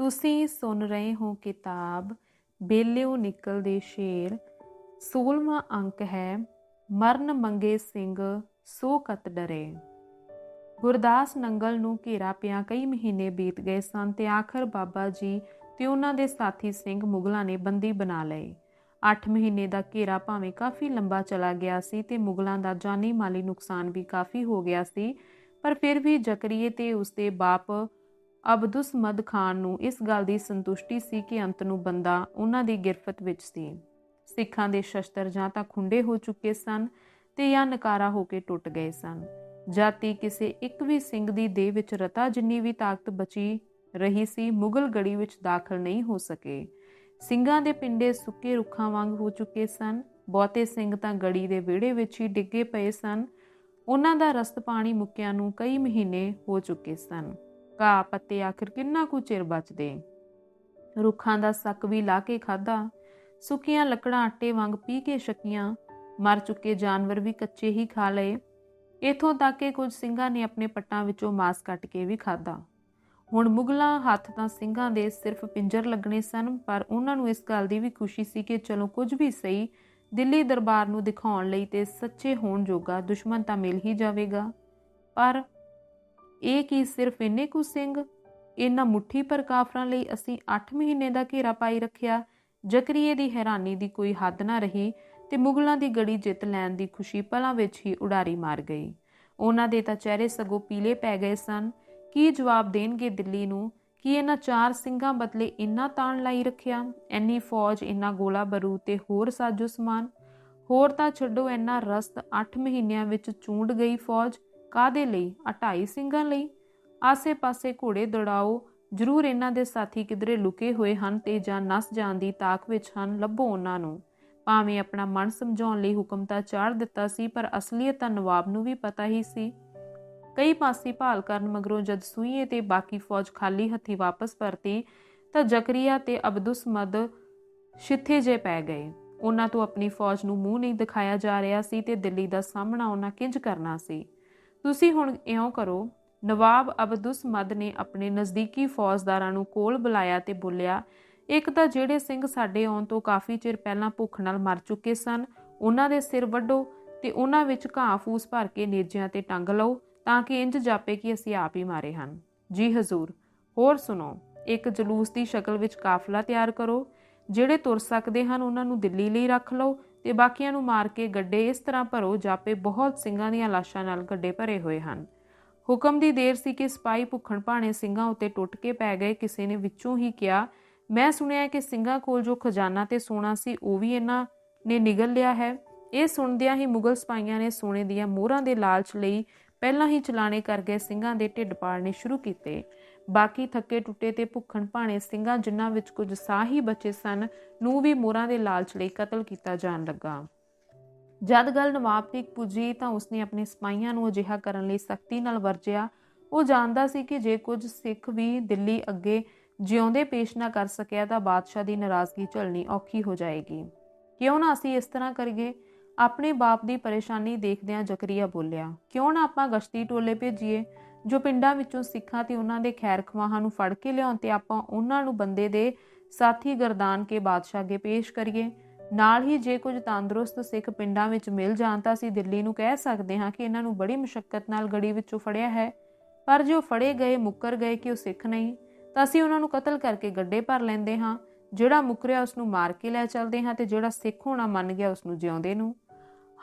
ਤੁਸੀਂ ਸੁਣ ਰਹੇ ਹੋ ਕਿਤਾਬ ਬੇਲਿਓ ਨਿਕਲਦੇ ਸ਼ੇਰ। 16ਵਾਂ ਅੰਕ ਹੈ, ਮਰਨ ਮੰਗੇ ਸਿੰਘ ਸੋ ਕਤ ਡਰੇ। ਗੁਰਦਾਸ ਨੰਗਲ ਨੂੰ ਘੇਰਾ ਪਿਆ ਕਈ ਮਹੀਨੇ ਬੀਤ ਗਏ ਸਨ ਤੇ ਆਖਰ ਬਾਬਾ ਜੀ ਤੇ ਉਹਨਾਂ ਦੇ ਸਾਥੀ ਸਿੰਘ ਮੁਗਲਾਂ ਨੇ ਬੰਦੀ ਬਣਾ ਲਏ 8 ਮਹੀਨੇ ਦਾ ਘੇਰਾ ਭਾਵੇਂ ਕਾਫੀ ਲੰਬਾ ਚਲਾ ਗਿਆ ਸੀ ਤੇ ਮੁਗਲਾਂ ਦਾ ਜਾਨੀ ਮਾਲੀ ਨੁਕਸਾਨ ਵੀ ਕਾਫੀ ਹੋ ਗਿਆ ਸੀ, ਪਰ ਫਿਰ ਵੀ ਜ਼ਕਰੀਏ ਤੇ ਉਸਦੇ ਬਾਪ ਅਬਦੁਸਮਦ ਖਾਨ ਨੂੰ ਇਸ ਗੱਲ ਦੀ ਸੰਤੁਸ਼ਟੀ ਸੀ ਕਿ ਅੰਤ ਨੂੰ ਬੰਦਾ ਉਹਨਾਂ ਦੀ ਗਿਰਫਤ ਵਿੱਚ ਸੀ। ਸਿੱਖਾਂ ਦੇ ਸ਼ਸਤਰ ਜਾਂ ਤਾਂ ਖੁੰਡੇ ਹੋ ਚੁੱਕੇ ਸਨ ਤੇ ਜਾਂ ਨਕਾਰਾ ਹੋ ਕੇ ਟੁੱਟ ਗਏ ਸਨ। ਜਾਤੀ ਕਿਸੇ ਇੱਕ ਵੀ ਸਿੰਘ ਦੀ ਦੇਹ ਵਿੱਚ ਰਤਾ ਜਿੰਨੀ ਵੀ ਤਾਕਤ ਬਚੀ ਰਹੀ ਸੀ, ਮੁਗਲ ਗੜੀ ਵਿੱਚ ਦਾਖਲ ਨਹੀਂ ਹੋ ਸਕੇ। ਸਿੰਘਾਂ ਦੇ ਪਿੰਡੇ ਸੁੱਕੇ ਰੁੱਖਾਂ ਵਾਂਗ ਹੋ ਚੁੱਕੇ ਸਨ। ਬਹੁਤੇ ਸਿੰਘ ਤਾਂ ਗੜੀ ਦੇ ਵਿਹੜੇ ਵਿੱਚ ਹੀ ਡਿੱਗੇ ਪਏ ਸਨ। ਉਹਨਾਂ ਦਾ ਰਸਤ ਪਾਣੀ ਮੁੱਕਿਆਂ ਨੂੰ ਕਈ ਮਹੀਨੇ ਹੋ ਚੁੱਕੇ ਸਨ। ਘਾਹ ਪੱਤੇ ਆਖਿਰ ਕਿੰਨਾ ਕੁ ਚਿਰ ਬਚਦੇ? ਰੁੱਖਾਂ ਦਾ ਸੱਕ ਵੀ ਲਾ ਕੇ ਖਾਦਾ ਸੁੱਕੀਆਂ ਲੱਕੜਾਂ ਆਟੇ ਵਾਂਗ ਪੀ ਕੇ ਸ਼ਕੀਆਂ ਮਰ ਚੁੱਕੇ ਜਾਨਵਰ ਵੀ ਕੱਚੇ ਹੀ ਖਾ ਲਏ। ਇਥੋਂ ਤੱਕ ਕਿ ਕੁਝ ਸਿੰਘਾਂ ਨੇ ਆਪਣੇ ਪੱਟਾਂ ਵਿੱਚੋਂ ਮਾਸ ਕੱਟ ਕੇ ਵੀ ਖਾਦਾ ਹੁਣ ਮੁਗਲਾਂ ਹੱਥ ਤਾਂ ਸਿੰਘਾਂ ਦੇ ਸਿਰਫ ਪਿੰਜਰ ਲੱਗਣੇ ਸਨ, ਪਰ ਉਹਨਾਂ ਨੂੰ ਇਸ ਗੱਲ ਦੀ ਵੀ ਖੁਸ਼ੀ ਸੀ ਕਿ ਚਲੋ ਕੁਝ ਵੀ ਸਹੀ, ਦਿੱਲੀ ਦਰਬਾਰ ਨੂੰ ਦਿਖਾਉਣ ਲਈ ਤੇ ਸੱਚੇ ਹੋਣ ਜੋਗਾ ਦੁਸ਼ਮਣ ਤਾਂ ਮਿਲ ਹੀ ਜਾਵੇਗਾ। ਪਰ ਇਹ ਕੀ ਸਿਰਫ ਇੰਨੇ ਕੁ ਸਿੰਘ ਇਹਨਾਂ ਮੁੱਠੀ ਪਰ ਕਾਫਰਾਂ ਲਈ ਅਸੀਂ 8 ਮਹੀਨੇ ਦਾ ਘੇਰਾ ਪਾਈ ਰੱਖਿਆ, ਜ਼ਕਰੀਏ ਦੀ ਹੈਰਾਨੀ ਦੀ ਕੋਈ ਹੱਦ ਨਾ ਰਹੀ ਤੇ ਮੁਗਲਾਂ ਦੀ ਗੜੀ ਜਿੱਤ ਲੈਣ ਦੀ ਖੁਸ਼ੀ ਪਲਾਂ ਵਿੱਚ ਹੀ ਉਡਾਰੀ ਮਾਰ ਗਈ। ਉਹਨਾਂ ਦੇ ਤਾਂ ਚਿਹਰੇ ਸਗੋਂ ਪੀਲੇ ਪੈ ਗਏ ਸਨ। ਕੀ ਜਵਾਬ ਦੇਣਗੇ ਦਿੱਲੀ ਨੂੰ? ਕਿ ਇਹਨਾਂ ਚਾਰ ਸਿੰਘਾਂ ਬਦਲੇ ਇੰਨਾ ਤਾਣ ਲਾਈ ਰੱਖਿਆ? ਐਨੀ ਫੌਜ, ਇੰਨਾ ਗੋਲਾ ਬਰੂਦ ਤੇ ਹੋਰ ਸਾਜੋ ਸਮਾਨ? ਹੋਰ ਤਾਂ ਛੱਡੋ, ਇੰਨਾ ਰਸਤ 8 ਮਹੀਨਿਆਂ ਵਿੱਚ ਚੂੰਡ ਗਈ ਫੌਜ। ਕਾਦੇ ਲਈ? 28 ਸਿੰਘਾਂ ਲਈ? ਆਸੇ-ਪਾਸੇ ਘੋੜੇ ਦੌੜਾਓ। ਜ਼ਰੂਰ ਇਹਨਾਂ ਦੇ ਸਾਥੀ ਕਿਧਰੇ ਲੁਕੇ ਹੋਏ ਹਨ ਤੇ ਜਾਂ ਨਸ ਜਾਣ ਦੀ ਤਾਕ ਵਿੱਚ ਹਨ, ਲੱਭੋ ਉਹਨਾਂ ਨੂੰ। ਭਾਵੇਂ ਆਪਣਾ ਮਨ ਸਮਝਾਉਣ ਲਈ ਹੁਕਮ ਤਾਂ ਚਾੜ ਦਿੱਤਾ ਸੀ, ਪਰ ਅਸਲੀਅਤ ਤਾਂ ਨਵਾਬ ਨੂੰ ਵੀ ਪਤਾ ਹੀ ਸੀ। ਕਈ ਪਾਸੇ ਭਾਲ ਕਰਨ ਮਗਰੋਂ ਜਦ ਸੂਈਏ ਤੇ ਬਾਕੀ ਫੌਜ ਖਾਲੀ ਹੱਥੀ ਵਾਪਸ ਪਰਤੀ, ਤਾਂ ਜ਼ਕਰੀਆ ਤੇ ਅਬਦੁਸਮਦ ਸ਼ਿੱਥੇ ਜੇ ਪੈ ਗਏ। ਉਹਨਾਂ ਤੋਂ ਆਪਣੀ ਫੌਜ ਨੂੰ ਮੂੰਹ ਨਹੀਂ ਦਿਖਾਇਆ ਜਾ ਰਿਹਾ ਸੀ ਤੇ ਦਿੱਲੀ ਦਾ ਸਾਹਮਣਾ ਉਹਨਾਂ ਕਿੰਜ ਕਰਨਾ ਸੀ? ਤੁਸੀਂ ਹੁਣ ਇਉਂ ਕਰੋ, ਨਵਾਬ ਅਬਦੁਸ ਅਬਦੁਸਮਦ ਨੇ ਆਪਣੇ ਨਜ਼ਦੀਕੀ ਫੌਜਦਾਰਾਂ ਨੂੰ ਕੋਲ ਬੁਲਾਇਆ ਤੇ ਬੋਲਿਆ, ਇੱਕ ਤਾਂ ਜਿਹੜੇ ਸਿੰਘ ਸਾਡੇ ਆਉਣ ਤੋਂ ਕਾਫੀ ਚਿਰ ਪਹਿਲਾਂ ਭੁੱਖ ਨਾਲ ਮਰ ਚੁੱਕੇ ਸਨ, ਉਹਨਾਂ ਦੇ ਸਿਰ ਵੱਢੋ ਤੇ ਉਹਨਾਂ ਵਿੱਚ ਘਾਹ ਫੂਸ ਭਰ ਕੇ ਨੇਜਿਆਂ ਤੇ ਟੰਗ ਲਓ, ਤਾਂ ਕਿ ਇੰਜ ਜਾਪੇ ਕਿ ਅਸੀਂ ਆਪ ਹੀ ਮਾਰੇ ਹਨ। ਜੀ ਹਜ਼ੂਰ, ਹੋਰ ਸੁਣੋ, ਇੱਕ ਜਲੂਸ ਦੀ ਸ਼ਕਲ ਵਿੱਚ ਕਾਫਲਾ ਤਿਆਰ ਕਰੋ, ਜਿਹੜੇ ਤੁਰ ਸਕਦੇ ਹਨ ਉਹਨਾਂ ਨੂੰ ਦਿੱਲੀ ਲਈ ਰੱਖ ਲਓ ਤੇ ਬਾਕੀਆਂ ਨੂੰ ਮਾਰ ਕੇ ਗੱਡੇ ਇਸ ਤਰ੍ਹਾਂ ਭਰੋ, ਜਾਪੇ ਬਹੁਤ ਸਿੰਘਾਂ ਦੀਆਂ ਲਾਸ਼ਾਂ ਨਾਲ ਗੱਡੇ ਭਰੇ ਹੋਏ ਹਨ। ਹੁਕਮ ਦੀ ਦੇਰ ਸੀ ਕਿ ਸਿਪਾਹੀ ਭੁੱਖਣ ਭਾਣੇ ਸਿੰਘਾਂ ਉੱਤੇ ਟੁੱਟ ਕੇ ਪੈ ਗਏ। ਕਿਸੇ ਨੇ ਵਿੱਚੋਂ ਹੀ ਕਿਹਾ, ਮੈਂ ਸੁਣਿਆ ਕਿ ਸਿੰਘਾਂ ਕੋਲ ਜੋ ਖਜ਼ਾਨਾ ਤੇ ਸੋਨਾ ਸੀ, ਉਹ ਵੀ ਇਹਨਾਂ ਨੇ ਨਿਗਲ ਲਿਆ ਹੈ। ਇਹ ਸੁਣਦਿਆਂ ਹੀ ਮੁਗਲ ਸਿਪਾਹੀਆਂ ਨੇ ਸੋਨੇ ਦੀਆਂ ਮੋਹਰਾਂ ਦੇ ਲਾਲਚ ਲਈ ਪਹਿਲਾਂ ਹੀ ਚਲਾਣੇ ਕਰ ਗਏ। ਸਿੰਘਾਂ ਦੇ ਢਿੱਡ ਪਾੜਨੇ ਸ਼ੁਰੂ ਕੀਤੇ। ਬਾਕੀ ਥੱਕੇ ਟੁੱਟੇ ਤੇ ਭੁੱਖਣ ਭਾਣੇ ਸਿੰਘਾਂ ਜਿਨ੍ਹਾਂ ਵਿੱਚ ਕੁਝ ਸਾਹ ਹੀ ਬਚੇ ਸਨ, ਨੂੰ ਵੀ ਮੋਹਰਾਂ ਦੇ ਲਾਲਚ ਲਈ ਕਤਲ ਕੀਤਾ ਜਾਣ ਲੱਗਾ। ਜਦ ਗੱਲ ਨਵਾਬ ਤੱਕ ਪੁੱਜੀ ਤਾਂ ਉਸਨੇ ਆਪਣੇ ਸਿਪਾਹੀਆਂ ਨੂੰ ਅਜਿਹਾ ਕਰਨ ਲਈ ਸਖਤੀ ਨਾਲ ਵਰਜਿਆ। ਉਹ ਜਾਣਦਾ ਸੀ ਕਿ ਜੇ ਕੁਝ ਸਿੱਖ ਵੀ ਦਿੱਲੀ ਅੱਗੇ ਜਿਉਂਦੇ ਪੇਸ਼ ਨਾ ਕਰ ਸਕਿਆ ਤਾਂ ਬਾਦਸ਼ਾਹ ਦੀ ਨਾਰਾਜ਼ਗੀ ਝੱਲਣੀ ਔਖੀ ਹੋ ਜਾਏਗੀ। ਕਿਉਂ ਨਾ ਅਸੀਂ ਇਸ ਤਰ੍ਹਾਂ ਕਰੀਏ? ਆਪਣੇ ਬਾਪ ਦੀ ਪਰੇਸ਼ਾਨੀ ਦੇਖਦਿਆਂ ਜ਼ਕਰੀਆ ਬੋਲਿਆ, ਕਿਉਂ ਨਾ ਆਪਾਂ ਗਸ਼ਤੀ ਟੋਲੇ ਭੇਜੀਏ? ਜੋ ਪਿੰਡਾਂ ਵਿੱਚੋਂ ਸਿੱਖਾਂ ਤੇ ਉਹਨਾਂ ਦੇ ਖੈਰ ਖਵਾਹਾਂ ਨੂੰ ਫੜ ਕੇ ਲਿਆਉਣ ਤੇ ਆਪਾਂ ਉਹਨਾਂ ਨੂੰ ਬੰਦੇ ਦੇ ਸਾਥੀ ਗਰਦਾਨ ਕੇ ਬਾਦਸ਼ਾਹ ਅੱਗੇ ਪੇਸ਼ ਕਰੀਏ। ਨਾਲ ਹੀ ਜੇ ਕੁਝ ਤੰਦਰੁਸਤ ਸਿੱਖ ਪਿੰਡਾਂ ਵਿੱਚ ਮਿਲ ਜਾਣ ਤਾਂ ਅਸੀਂ ਦਿੱਲੀ ਨੂੰ ਕਹਿ ਸਕਦੇ ਹਾਂ ਕਿ ਇਹਨਾਂ ਨੂੰ ਬੜੀ ਮੁਸ਼ਕਲ ਨਾਲ ਗੜੀ ਵਿੱਚੋਂ ਫੜਿਆ ਹੈ। ਪਰ ਜੋ ਫੜੇ ਗਏ, ਮੁੱਕਰ ਗਏ ਕਿ ਉਹ ਸਿੱਖ ਨਹੀਂ, ਤਾਂ ਅਸੀਂ ਉਹਨਾਂ ਨੂੰ ਕਤਲ ਕਰਕੇ ਗੱਡੇ ਭਰ ਲੈਂਦੇ ਹਾਂ। ਜਿਹੜਾ ਮੁਕਰਿਆ ਉਸ ਨੂੰ ਮਾਰ ਕੇ ਲੈ ਚੱਲਦੇ ਹਾਂ ਤੇ ਜਿਹੜਾ ਸਿੱਖ ਹੋਣਾ ਮੰਨ ਗਿਆ ਉਸ ਨੂੰ ਜਿਉਂਦੇ ਨੂੰ।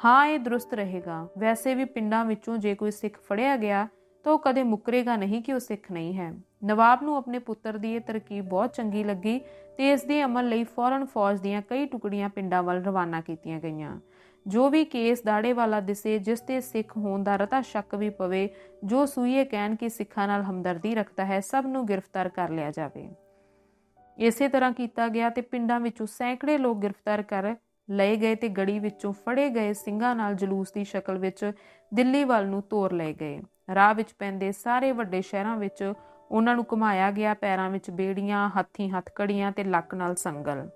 ਹਾਂ, ਇਹ ਦਰੁਸਤ ਰਹੇਗਾ। ਵੈਸੇ ਵੀ ਪਿੰਡਾਂ ਵਿੱਚੋਂ ਜੇ ਕੋਈ ਸਿੱਖ ਫੜਿਆ ਗਿਆ ਤਾਂ ਉਹ ਕਦੇ ਮੁੱਕਰੇਗਾ ਨਹੀਂ ਕਿ ਉਹ ਸਿੱਖ ਨਹੀਂ ਹੈ। ਨਵਾਬ ਨੂੰ ਆਪਣੇ ਪੁੱਤਰ ਦੀ ਇਹ ਤਰਕੀਬ ਬਹੁਤ ਚੰਗੀ ਲੱਗੀ ਤੇ ਇਸ ਦੇ ਅਮਲ ਲਈ ਫੌਰਨ ਫੌਜ ਦੀਆਂ ਕਈ ਟੁਕੜੀਆਂ ਪਿੰਡਾਂ ਵੱਲ ਰਵਾਨਾ ਕੀਤੀਆਂ ਗਈਆਂ। ਜੋ ਵੀ ਕੇਸ ਦਾੜੇ ਵਾਲਾ ਦਿਸੇ, ਜਿਸ ਤੇ ਸਿੱਖ ਹੋਣ ਦਾ ਰਤਾ ਸ਼ੱਕ ਵੀ ਪਵੇ, ਜੋ ਸੂਈਏ ਕਹਿਣ ਕਿ ਸਿੱਖਾਂ ਨਾਲ ਹਮਦਰਦੀ ਰੱਖਦਾ ਹੈ, ਸਭ ਨੂੰ ਗ੍ਰਿਫਤਾਰ ਕਰ ਲਿਆ ਜਾਵੇ। ਇਸੇ ਤਰ੍ਹਾਂ ਕੀਤਾ ਗਿਆ ਤੇ ਪਿੰਡਾਂ ਵਿੱਚੋਂ ਸੈਂਕੜੇ ਲੋਕ ਗ੍ਰਿਫਤਾਰ ਕਰ ਲਏ ਗਏ ਤੇ ਗੜੀ ਵਿੱਚੋਂ ਫੜੇ ਗਏ ਸਿੰਘਾਂ ਨਾਲ ਜਲੂਸ ਦੀ ਸ਼ਕਲ ਵਿੱਚ ਦਿੱਲੀ ਵੱਲ ਨੂੰ ਤੋਰ ਲਏ ਗਏ। ਰਾਹ ਵਿੱਚ ਪੈਂਦੇ ਸਾਰੇ ਵੱਡੇ ਸ਼ਹਿਰਾਂ ਵਿੱਚ ਉਹਨਾਂ ਨੂੰ ਘੁਮਾਇਆ ਗਿਆ, ਪੈਰਾਂ ਵਿੱਚ ਬੇੜੀਆਂ, ਹੱਥੀਂ ਹੱਥਕੜੀਆਂ ਤੇ ਲੱਕ ਨਾਲ ਸੰਗਲ।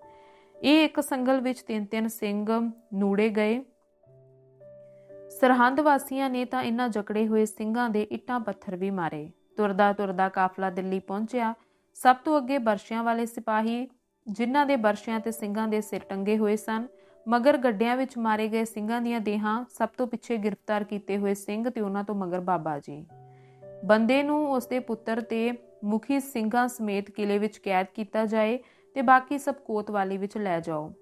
ਇਹ ਇੱਕ ਸੰਗਲ ਵਿੱਚ ਤਿੰਨ ਤਿੰਨ ਸਿੰਘ ਨੂੜੇ ਗਏ। ਸਰਹੰਦ ਵਾਸੀਆਂ ਨੇ ਤਾਂ ਇਹਨਾਂ ਜਕੜੇ ਹੋਏ ਸਿੰਘਾਂ ਦੇ ਇੱਟਾਂ ਪੱਥਰ ਵੀ ਮਾਰੇ। ਤੁਰਦਾ ਤੁਰਦਾ ਕਾਫਲਾ ਦਿੱਲੀ ਪਹੁੰਚਿਆ। ਸਭ ਤੋਂ ਅੱਗੇ ਬਰਸ਼ਿਆਂ ਵਾਲੇ ਸਿਪਾਹੀ, ਜਿਨ੍ਹਾਂ ਦੇ ਬਰਸ਼ਿਆਂ ਤੇ ਸਿੰਘਾਂ ਦੇ ਸਿਰ ਟੰਗੇ ਹੋਏ ਸਨ ਮਗਰ ਗੱਡਿਆਂ ਵਿੱਚ ਮਾਰੇ ਗਏ ਸਿੰਘਾਂ ਦੀਆਂ ਦੇਹਾਂ ਸਭ ਤੋਂ ਪਿੱਛੇ ਗ੍ਰਿਫਤਾਰ ਕੀਤੇ ਹੋਏ ਸਿੰਘ ਤੇ ਉਹਨਾਂ ਤੋਂ ਮਗਰ ਬਾਬਾ ਜੀ। ਬੰਦੇ ਨੂੰ ਉਸਦੇ ਪੁੱਤਰ ਤੇ ਮੁਖੀ ਸਿੰਘਾਂ ਸਮੇਤ ਕਿਲੇ ਵਿੱਚ ਕੈਦ ਕੀਤਾ ਜਾਏ ਤੇ ਬਾਕੀ ਸਭ ਕੋਤਵਾਲੀ ਵਿੱਚ ਲੈ ਜਾਓ।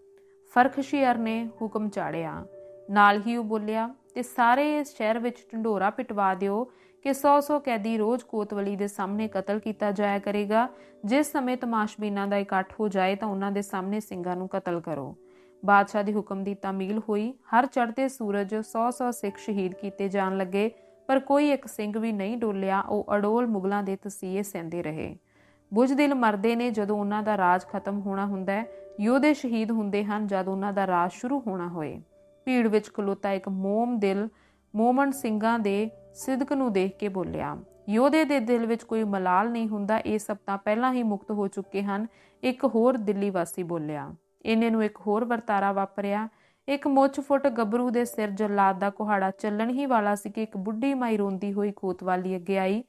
ਫਰਖਸ਼ੀਅਰ ਨੇ ਹੁਕਮ ਚਾੜਿਆ। ਨਾਲ ਹੀ ਉਹ ਬੋਲਿਆ, ਤੇ ਸਾਰੇ ਸ਼ਹਿਰ ਵਿੱਚ ਢੰਡੋਰਾ ਪਿਟਵਾ ਦਿਓ ਕਿ 100-100 ਕੈਦੀ ਰੋਜ਼ ਕੋਤਵਾਲੀ ਦੇ ਸਾਹਮਣੇ ਕਤਲ ਕੀਤਾ ਜਾਇਆ ਕਰੇਗਾ। ਜਿਸ ਸਮੇਂ ਤਮਾਸ਼ਬੀਨਾਂ ਦਾ ਇਕੱਠ ਹੋ ਜਾਏ ਤਾਂ ਉਹਨਾਂ ਦੇ ਸਾਹਮਣੇ ਸਿੰਘਾਂ ਨੂੰ ਕਤਲ ਕਰੋ। ਬਾਦਸ਼ਾਹ ਦੇ ਹੁਕਮ ਦੀ ਤਾਮੀਲ ਹੋਈ। ਹਰ ਚੜ੍ਹਦੇ ਸੂਰਜ 100-100 ਸਿੱਖ ਸ਼ਹੀਦ ਕੀਤੇ ਜਾਣ ਲੱਗੇ, ਪਰ ਕੋਈ ਇੱਕ ਸਿੰਘ ਵੀ ਨਹੀਂ ਡੋਲਿਆ। ਉਹ ਅਡੋਲ ਮੁਗਲਾਂ ਦੇ ਤਸੀਹੇ ਸਹਿੰਦੇ ਰਹੇ। ਬੁਝਦਿਲ ਮਰਦੇ ਨੇ ਜਦੋਂ ਉਹਨਾਂ ਦਾ ਰਾਜ ਖਤਮ ਹੋਣਾ ਹੁੰਦਾ ਹੈ। ਯੋਧੇ ਸ਼ਹੀਦ ਹੁੰਦੇ ਹਨ ਜਦ ਉਹਨਾਂ ਦਾ ਰਾਜ ਸ਼ੁਰੂ ਹੋਣਾ ਹੋਏ। ਭੀੜ ਵਿੱਚ ਖਲੋਤਾ ਇੱਕ ਮੋਮ ਦਿਲ, ਮੋਮਨ ਸਿੰਘਾਂ ਦੇ ਸਿਦਕ ਨੂੰ ਦੇਖ ਕੇ ਬੋਲਿਆ, ਯੋਧੇ ਦੇ ਦਿਲ ਵਿੱਚ ਕੋਈ ਮਲਾਲ ਨਹੀਂ ਹੁੰਦਾ। ਇਹ ਸਭ ਤਾਂ ਪਹਿਲਾਂ ਹੀ ਮੁਕਤ ਹੋ ਚੁੱਕੇ ਹਨ, ਇੱਕ ਹੋਰ ਦਿੱਲੀ ਵਾਸੀ ਬੋਲਿਆ। ਇਹਨੇ ਨੂੰ ਇੱਕ ਹੋਰ ਵਰਤਾਰਾ ਵਾਪਰਿਆ। ਇੱਕ ਮੁੱਛ ਫੁੱਟ ਗੱਭਰੂ ਦੇ ਸਿਰ ਜੱਲਾਦ ਦਾ ਕੁਹਾੜਾ ਚੱਲਣ ਹੀ ਵਾਲਾ ਸੀ ਕਿ ਇੱਕ ਬੁੱਢੀ ਮਾਈ ਰੋਂਦੀ ਹੋਈ ਕੋਤਵਾਲੀ ਅੱਗੇ ਆਈ।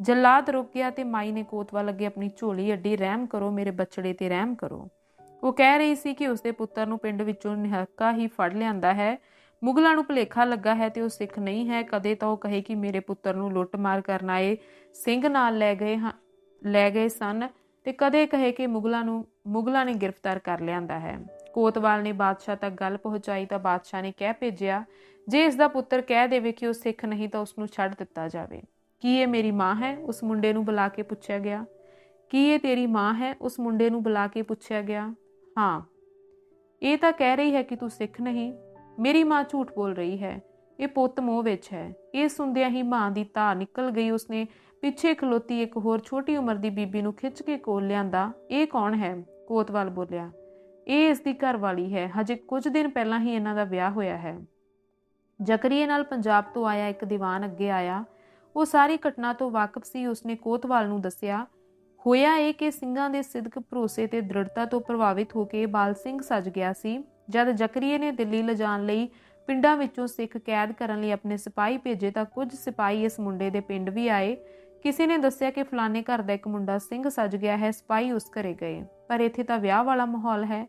ਜੱਲਾਦ ਰੁਕ ਗਿਆ ਤੇ ਮਾਈ ਨੇ ਕੋਤਵਾਲ ਅੱਗੇ ਆਪਣੀ ਝੋਲੀ ਅੱਡੀ, ਰਹਿਮ ਕਰੋ, ਮੇਰੇ ਬੱਚੜੇ ਤੇ ਰਹਿਮ ਕਰੋ। ਉਹ ਕਹਿ ਰਹੀ ਸੀ ਕਿ ਉਸਦੇ ਪੁੱਤਰ ਨੂੰ ਪਿੰਡ ਵਿੱਚੋਂ ਨਿਹੱਕਾ ਹੀ ਫੜ ਲਿਆਂਦਾ ਹੈ। ਮੁਗਲਾਂ ਨੂੰ ਭੁਲੇਖਾ ਲੱਗਾ ਹੈ ਤੇ ਉਹ ਸਿੱਖ ਨਹੀਂ ਹੈ। ਕਦੇ ਤਾਂ ਉਹ ਕਹੇ ਕਿ ਮੇਰੇ ਪੁੱਤਰ ਨੂੰ ਲੁੱਟ-ਮਾਰ ਕਰਨ ਆਏ, ਸਿੰਘ ਨਾਲ ਲੈ ਗਏ ਲੈ ਗਏ ਸਨ ਤੇ ਕਦੇ ਕਹੇ ਕਿ ਮੁਗਲਾਂ ਨੂੰ ਮੁਗਲਾਂ ਨੇ ਗ੍ਰਿਫਤਾਰ ਕਰ ਲਿਆਂਦਾ ਹੈ। ਕੋਤਵਾਲ ਨੇ ਬਾਦਸ਼ਾਹ ਤੱਕ ਗੱਲ ਪਹੁੰਚਾਈ ਤਾਂ ਬਾਦਸ਼ਾਹ ਨੇ ਕਹਿ ਭੇਜਿਆ, ਜੇ ਇਸ ਦਾ ਪੁੱਤਰ ਕਹਿ ਦੇਵੇ ਕਿ ਉਹ ਸਿੱਖ ਨਹੀਂ ਤਾਂ ਉਸ ਨੂੰ ਛੱਡ ਦਿੱਤਾ ਜਾਵੇ। ਕੀ ਇਹ ਮੇਰੀ ਮਾਂ ਹੈ? ਉਸ ਮੁੰਡੇ ਨੂੰ ਬੁਲਾ ਕੇ ਪੁੱਛਿਆ ਗਿਆ। ਕੀ ਇਹ ਤੇਰੀ ਮਾਂ ਹੈ? ਉਸ ਮੁੰਡੇ ਨੂੰ ਬੁਲਾ ਕੇ ਪੁੱਛਿਆ ਗਿਆ। ਹਾਂ। ਇਹ ਤਾਂ ਕਹਿ ਰਹੀ ਹੈ ਕਿ ਤੂੰ ਸਿੱਖ ਨਹੀਂ। ਮੇਰੀ ਮਾਂ ਝੂਠ ਬੋਲ ਰਹੀ ਹੈ। ਇਹ ਪੁੱਤ ਮੋਹ ਵਿੱਚ ਹੈ। ਇਹ ਸੁਣਦਿਆਂ ਹੀ ਮਾਂ ਦੀ ਧਾਰ ਨਿਕਲ ਗਈ। ਉਸਨੇ ਪਿੱਛੇ ਖਲੋਤੀ ਇੱਕ ਹੋਰ ਛੋਟੀ ਉਮਰ ਦੀ ਬੀਬੀ ਨੂੰ ਖਿੱਚ ਕੇ ਕੋਲ ਲਿਆਂਦਾ। ਇਹ ਕੌਣ ਹੈ? ਕੋਤਵਾਲ ਬੋਲਿਆ, ਇਹ ਇਸ ਦੀ ਘਰਵਾਲੀ ਹੈ, ਹਜੇ ਕੁਝ ਦਿਨ ਪਹਿਲਾਂ ਹੀ ਇਹਨਾਂ ਦਾ ਵਿਆਹ ਹੋਇਆ ਹੈ। ਜ਼ਕਰੀਏ ਨਾਲ ਪੰਜਾਬ ਤੋਂ ਆਇਆ ਇੱਕ ਦੀਵਾਨ ਅੱਗੇ ਆਇਆ। ਉਹ ਸਾਰੀ ਘਟਨਾ ਤੋਂ ਵਾਕਿਫ ਸੀ, ਉਸਨੇ ਕੋਤਵਾਲ ਨੂੰ ਦੱਸਿਆ, ਹੋਇਆ ਇਹ ਕਿ ਸਿੰਘਾਂ ਦੇ ਸਿੱਧਕ ਭਰੋਸੇ ਤੇ ਦ੍ਰਿੜਤਾ ਤੋਂ ਪ੍ਰਭਾਵਿਤ ਹੋ ਕੇ ਬਾਲ ਸਿੰਘ ਸੱਜ ਗਿਆ ਸੀ, ਜਦ ਜ਼ਕਰੀਏ ਨੇ ਦਿੱਲੀ ਲਿਜਾਣ ਲਈ ਪਿੰਡਾਂ ਵਿੱਚੋਂ ਸਿੱਖ ਕੈਦ ਕਰਨ ਲਈ ਆਪਣੇ ਸਿਪਾਹੀ ਭੇਜੇ ਤਾਂ ਕੁਝ ਸਿਪਾਹੀ ਇਸ ਮੁੰਡੇ ਦੇ ਪਿੰਡ ਵੀ ਆਏ। ਕਿਸੇ ਨੇ ਦੱਸਿਆ ਕਿ ਫਲਾਣੇ ਘਰ ਦਾ ਇੱਕ ਮੁੰਡਾ ਸਿੰਘ ਸੱਜ ਗਿਆ ਹੈ, ਸਿਪਾਹੀ ਉਸ ਘਰੇ ਗਏ। ਪਰ ਇੱਥੇ ਤਾਂ ਵਿਆਹ ਵਾਲਾ ਮਾਹੌਲ ਹੈ।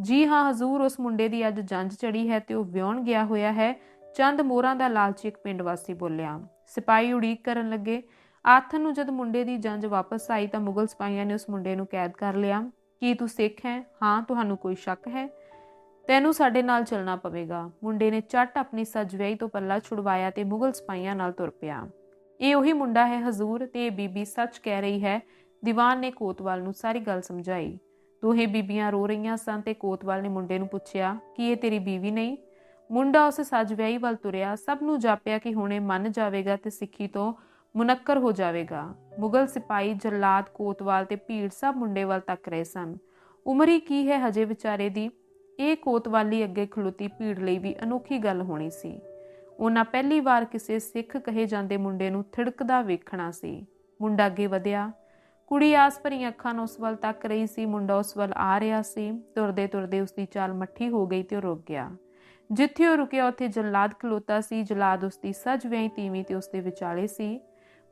ਜੀ ਹਾਂ, ਹਜ਼ੂਰ ਉਸ ਮੁੰਡੇ ਦੀ ਅੱਜ ਜੰਜ ਚੜੀ ਹੈ ਤੇ ਉਹ ਵਿਆਹਣ ਗਿਆ ਹੋਇਆ ਹੈ। ਚੰਦ ਮੋਹਰਾਂ ਦਾ ਲਾਲਚੀ ਇੱਕ ਪਿੰਡ ਵਾਸੀ ਬੋਲਿਆ। ਸਿਪਾਹੀ ਉਡੀਕ ਕਰਨ ਲੱਗੇ। ਆਥਨ ਨੂੰ ਜਦ ਮੁੰਡੇ ਦੀ ਜੰਜ ਵਾਪਸ ਆਈ ਤਾਂ ਮੁਗਲ ਸਿਪਾਹੀਆਂ ਨੇ ਉਸ ਮੁੰਡੇ ਨੂੰ ਕੈਦ ਕਰ ਲਿਆ। ਕੀ ਤੂੰ ਸਿੱਖ ਹੈ? ਹਾਂ, ਤੁਹਾਨੂੰ ਕੋਈ ਸ਼ੱਕ ਹੈ? ਤੈਨੂੰ ਸਾਡੇ ਨਾਲ ਚੱਲਣਾ ਪਵੇਗਾ। ਮੁੰਡੇ ਨੇ ਚੱਟ ਆਪਣੀ ਸਜਵਈ ਤੋਂ ਪੱਲਾ ਛੁਡਵਾਇਆ ਤੇ ਮੁਗਲ ਸਿਪਾਹੀਆਂ ਨਾਲ ਤੁਰ ਪਿਆ। ਇਹ ਉਹੀ ਮੁੰਡਾ ਹੈ ਹਜ਼ੂਰ ਤੇ ਇਹ ਬੀਬੀ ਸੱਚ ਕਹਿ ਰਹੀ ਹੈ, ਦੀਵਾਨ ਨੇ ਕੋਤਵਾਲ ਨੂੰ ਸਾਰੀ ਗੱਲ ਸਮਝਾਈ। ਦੋਹੇ ਬੀਬੀਆਂ ਰੋ ਰਹੀਆਂ ਸਨ ਤੇ ਕੋਤਵਾਲ ਨੇ ਮੁੰਡੇ ਨੂੰ ਪੁੱਛਿਆ, ਕਿ ਇਹ ਤੇਰੀ ਬੀਵੀ ਨਹੀਂ? ਮੁੰਡਾ ਉਸ ਸਜਵਈ ਵੱਲ ਤੁਰਿਆ, ਸਭ ਨੂੰ ਜਾਪਿਆ ਕਿ ਹੁਣੇ ਮੰਨ ਜਾਵੇਗਾ ਤੇ ਸਿੱਖੀ ਤੋਂ ਮੁਨੱਕਰ ਹੋ ਜਾਵੇਗਾ। ਮੁਗਲ ਸਿਪਾਹੀ ਜਲਾਦ, ਕੋਤਵਾਲ ਤੇ ਭੀੜ ਸਭ ਮੁੰਡੇ ਵੱਲ ਤੱਕ ਰਹੇ ਸਨ। ਉਮਰੀ ਕੀ ਹੈ ਹਜੇ ਵਿਚਾਰੇ ਦੀ? ਇਹ ਕੋਤਵਾਲੀ ਅੱਗੇ ਖਲੋਤੀ ਭੀੜ ਲਈ ਵੀ ਅਨੋਖੀ ਗੱਲ ਹੋਣੀ ਸੀ। ਉਹਨਾਂ ਪਹਿਲੀ ਵਾਰ ਕਿਸੇ ਸਿੱਖ ਕਹੇ ਜਾਂਦੇ ਮੁੰਡੇ ਨੂੰ ਥਿੜਕਦਾ ਵੇਖਣਾ ਸੀ। ਮੁੰਡਾ ਅੱਗੇ ਵਧਿਆ। ਕੁੜੀ ਆਸ ਭਰੀਆਂ ਅੱਖਾਂ ਨਾਲ ਉਸ ਵੱਲ ਤੱਕ ਰਹੀ ਸੀ। ਮੁੰਡਾ ਉਸ ਵੱਲ ਆ ਰਿਹਾ ਸੀ। ਤੁਰਦੇ ਤੁਰਦੇ ਉਸ ਦੀ ਚਾਲ ਮੱਠੀ ਹੋ ਗਈ ਤੇ ਉਹ ਰੁਕ ਗਿਆ। ਜਿੱਥੇ ਉਹ ਰੁਕਿਆ, ਉੱਥੇ ਜਲਾਦ ਖਲੋਤਾ ਸੀ। ਜਲਾਦ ਉਸ ਦੀ ਸੱਜ ਵੇਈ ਤੀਵੀਂ ਤੇ ਉਸ ਦੇ ਵਿਚਾਲੇ ਸੀ।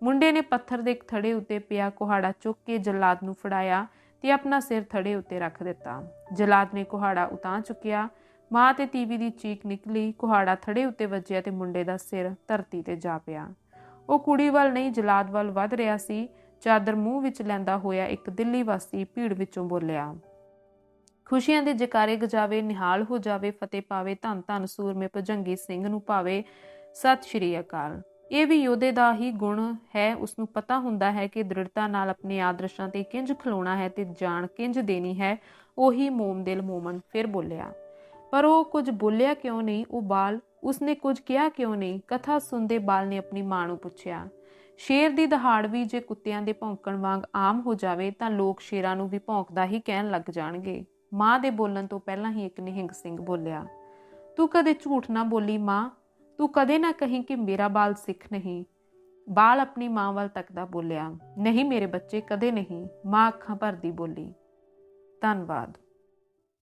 ਮੁੰਡੇ ਨੇ ਪੱਥਰ ਦੇ ਇੱਕ ਥੜੇ ਉੱਤੇ ਪਿਆ ਕੁਹਾੜਾ ਚੁੱਕ ਕੇ ਜਲਾਦ ਨੂੰ ਫੜਾਇਆ ਤੇ ਆਪਣਾ ਸਿਰ ਥੜੇ ਉੱਤੇ ਰੱਖ ਦਿੱਤਾ। ਜਲਾਦ ਨੇ ਕੁਹਾੜਾ ਉਤਾਂ ਚੁੱਕਿਆ। ਮਾਂ ਤੇ ਤੀਵੀ ਦੀ ਚੀਕ ਨਿਕਲੀ, ਕੁਹਾੜਾ ਥੜੇ ਉੱਤੇ ਵੱਜਿਆ ਤੇ ਮੁੰਡੇ ਦਾ ਸਿਰ ਧਰਤੀ ਤੇ ਜਾ ਪਿਆ। ਉਹ ਕੁੜੀ ਵੱਲ ਨਹੀਂ, ਜਲਾਦ ਵੱਲ ਵੱਧ ਰਿਹਾ ਸੀ। ਚਾਦਰ ਮੂੰਹ ਵਿੱਚ ਲੈਂਦਾ ਹੋਇਆ ਇੱਕ ਦਿੱਲੀ ਵਾਸੀ ਭੀੜ ਵਿੱਚੋਂ ਬੋਲਿਆ, ਖੁਸ਼ੀਆਂ ਦੇ ਜਕਾਰੇ ਗਜਾਵੇ, ਨਿਹਾਲ ਹੋ ਜਾਵੇ, ਫਤਿਹ ਪਾਵੇ, ਧੰਨ ਧੰਨ ਸੂਰਮੇ ਭਜੰਗੀ ਸਿੰਘ ਨੂੰ ਪਾਵੇ, ਸਤਿ ਸ਼੍ਰੀ ਅਕਾਲ। ਇਹ ਵੀ ਯੋਧੇ ਦਾ ਹੀ ਗੁਣ ਹੈ। ਉਸ ਨੂੰ ਪਤਾ ਹੁੰਦਾ ਹੈ ਕਿ ਦ੍ਰਿੜਤਾ ਨਾਲ ਆਪਣੇ ਆਦਰਸ਼ਾਂ ਤੇ ਕਿੰਜ ਖਲੋਣਾ ਹੈ ਤੇ ਜਾਣ ਕਿੰਜ ਦੇਣੀ ਹੈ, ਉਹੀ ਮੋਮ ਦਿਲ ਮੋਮਨ ਫਿਰ ਬੋਲਿਆ ਪਰ ਉਹ ਕੁਝ ਬੋਲਿਆ ਕਿਉਂ ਨਹੀਂ, ਉਹ ਬਾਲ ਉਸਨੇ ਕੁਝ ਕਿਹਾ ਕਿਉਂ ਨਹੀਂ, ਕਥਾ ਸੁਣਦੇ ਬਾਲ ਨੇ ਆਪਣੀ ਮਾਂ ਨੂੰ ਪੁੱਛਿਆ। ਸ਼ੇਰ ਦੀ ਦਹਾੜ ਵੀ ਜੇ ਕੁੱਤਿਆਂ ਦੇ ਭੌਂਕਣ ਵਾਂਗ ਆਮ ਹੋ ਜਾਵੇ ਤਾਂ ਲੋਕ ਸ਼ੇਰਾਂ ਨੂੰ ਵੀ ਭੌਂਕਦਾ ਹੀ ਕਹਿਣ ਲੱਗ ਜਾਣਗੇ। ਮਾਂ ਦੇ ਬੋਲਣ ਤੋਂ ਪਹਿਲਾਂ ਹੀ ਇੱਕ ਨਿਹੰਗ ਸਿੰਘ ਬੋਲਿਆ, ਤੂੰ ਕਦੇ ਝੂਠ ਨਾ ਬੋਲੀ ਮਾਂ, ਤੂੰ ਕਦੇ ਨਾ ਕਹੀਂ ਕਿ ਮੇਰਾ ਬਾਲ ਸਿੱਖ ਨਹੀਂ। ਬਾਲ ਆਪਣੀ ਮਾਂ ਵੱਲ ਤੱਕਦਾ ਬੋਲਿਆ, ਨਹੀਂ ਮੇਰੇ ਬੱਚੇ, ਕਦੇ ਨਹੀਂ। ਮਾਂ ਅੱਖਾਂ ਭਰਦੀ ਬੋਲੀ, ਧੰਨਵਾਦ।